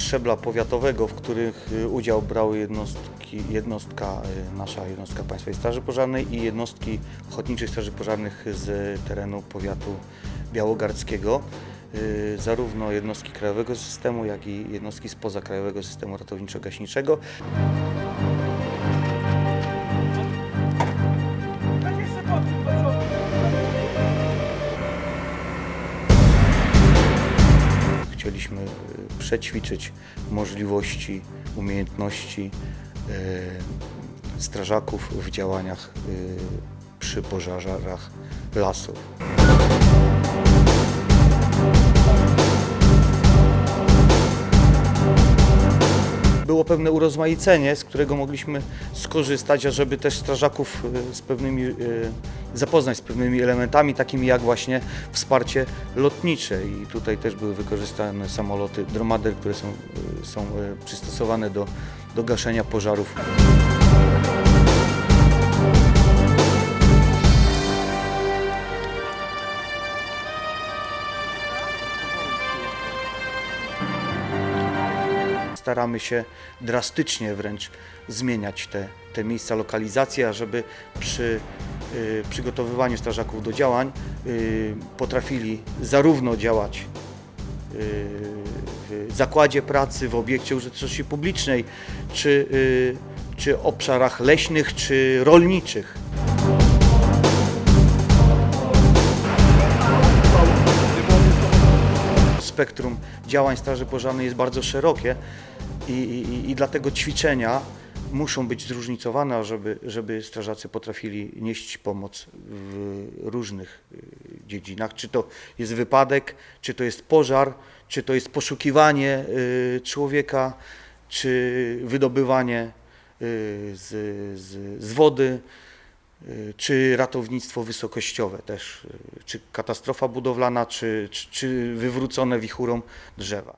szczebla powiatowego, w których y, udział brały jednostki, jednostka, y, nasza jednostka Państwowej Straży Pożarnej i jednostki Ochotniczej Straży Pożarnych z terenu powiatu białogardzkiego. Y, Zarówno jednostki krajowego systemu, jak i jednostki spoza krajowego systemu ratowniczo-gaśniczego. Chcieliśmy y, przećwiczyć możliwości, umiejętności y, strażaków w działaniach y, przy pożarach lasów. Było pewne urozmaicenie, z którego mogliśmy skorzystać, ażeby też strażaków y, z pewnymi, y, zapoznać z pewnymi elementami, takimi jak właśnie wsparcie lotnicze. I tutaj też były wykorzystane samoloty Dromader, które są, y, są przystosowane do, do gaszenia pożarów. Staramy się drastycznie wręcz zmieniać te, te miejsca lokalizacji, ażeby przy y, przygotowywaniu strażaków do działań y, potrafili zarówno działać y, w zakładzie pracy, w obiekcie użyteczności publicznej, czy, y, czy obszarach leśnych, czy rolniczych. Spektrum działań Straży Pożarnej jest bardzo szerokie i, i, i dlatego ćwiczenia muszą być zróżnicowane, żeby, żeby strażacy potrafili nieść pomoc w różnych y, dziedzinach. Czy to jest wypadek, czy to jest pożar, czy to jest poszukiwanie y, człowieka, czy wydobywanie y, z, z, z wody, czy ratownictwo wysokościowe też, y, czy katastrofa budowlana, czy, czy, czy wywrócone wichurą drzewa.